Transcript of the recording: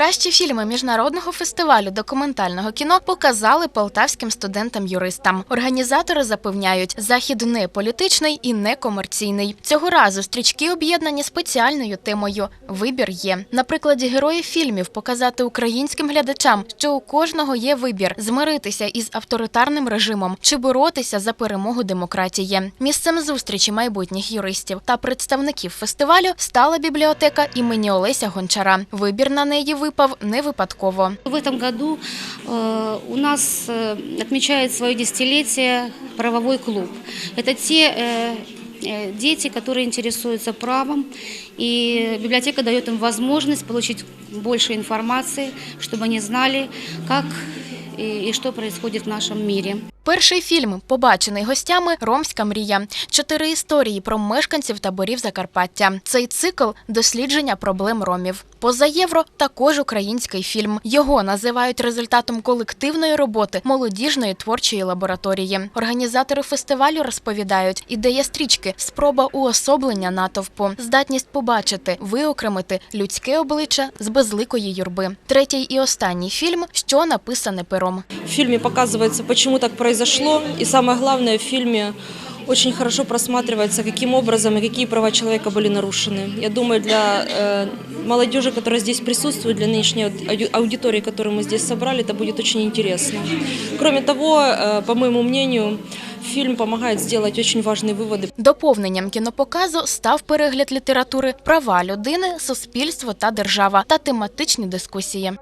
Кращі фільми міжнародного фестивалю документального кіно показали полтавським студентам-юристам. Організатори запевняють, захід не політичний і не комерційний. Цього разу стрічки об'єднані спеціальною темою Вибір є. На прикладі героїв фільмів показати українським глядачам, що у кожного є вибір змиритися із авторитарним режимом чи боротися за перемогу демократії. Місцем зустрічі майбутніх юристів та представників фестивалю стала бібліотека імені Олеся Гончара. Вибір на неї випав не випадково. В этом году э, у нас э, отмечает свое десятилетие правовой клуб. Это те э, э, дети, которые интересуются правом, и библиотека дает им возможность получить больше информации, чтобы они знали, как и, и что происходит в нашем мире. Перший фільм, побачений гостями Ромська мрія. Чотири історії про мешканців таборів Закарпаття. Цей цикл дослідження проблем ромів. Поза євро також український фільм. Його називають результатом колективної роботи молодіжної творчої лабораторії. Організатори фестивалю розповідають, ідея стрічки спроба уособлення натовпу, здатність побачити, виокремити людське обличчя з безликої юрби. Третій і останній фільм, що написане пером. В фильме показывается, почему так произошло, и самое главное, в фильме очень хорошо просматривается, каким образом и какие права человека были нарушены. Я думаю, для э, молодежи, которая здесь присутствует, для нынешней ауди- аудитории, которую мы здесь собрали, это будет очень интересно. Кроме того, э, по моему мнению, фильм помогает сделать очень важные выводы Доповненням кінопоказу став перегляд літератури Права людини, суспільство та держава та тематичні дискусії.